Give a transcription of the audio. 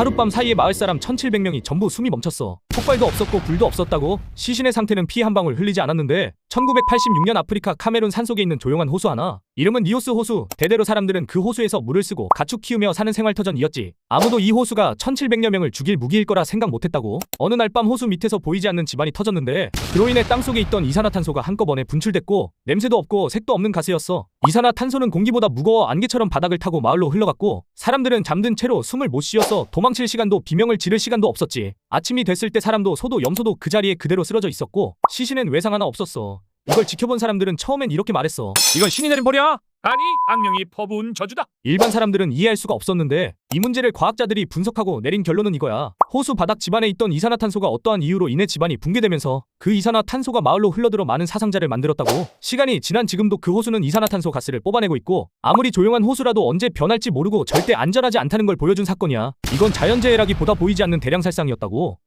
하룻밤 사이에 마을 사람 1700명이 전부 숨이 멈췄어. 폭발도 없었고 불도 없었다고? 시신의 상태는 피 한 방울 흘리지 않았는데 1986년 아프리카 카메룬 산속에 있는 조용한 호수 하나. 이름은 니오스 호수. 대대로 사람들은 그 호수에서 물을 쓰고 가축 키우며 사는 생활터전이었지. 아무도 이 호수가 1700여 명을 죽일 무기일 거라 생각 못했다고. 어느 날 밤 호수 밑에서 보이지 않는 집안이 터졌는데 그로 인해 땅속에 있던 이산화탄소가 한꺼번에 분출됐고 냄새도 없고 색도 없는 가스였어. 이산화탄소는 공기보다 무거워 안개처럼 바닥을 타고 마을로 흘러갔고 사람들은 잠든 채로 숨을 못 쉬어서 도망칠 시간도 비명을 지를 시간도 없었지. 아침이 됐을 때 사람도 소도 염소도 그 자리에 그대로 쓰러져 있었고 시신엔 외상 하나 없었어. 이걸 지켜본 사람들은 처음엔 이렇게 말했어. 이건 신이 내린 벌이야? 아니 악령이 퍼부은 저주다. 일반 사람들은 이해할 수가 없었는데 이 문제를 과학자들이 분석하고 내린 결론은 이거야. 호수 바닥 집안에 있던 이산화탄소가 어떠한 이유로 인해 집안이 붕괴되면서 그 이산화탄소가 마을로 흘러들어 많은 사상자를 만들었다고. 시간이 지난 지금도 그 호수는 이산화탄소 가스를 뽑아내고 있고 아무리 조용한 호수라도 언제 변할지 모르고 절대 안전하지 않다는 걸 보여준 사건이야. 이건 자연재해라기보다 보이지 않는 대량 살상이었다고.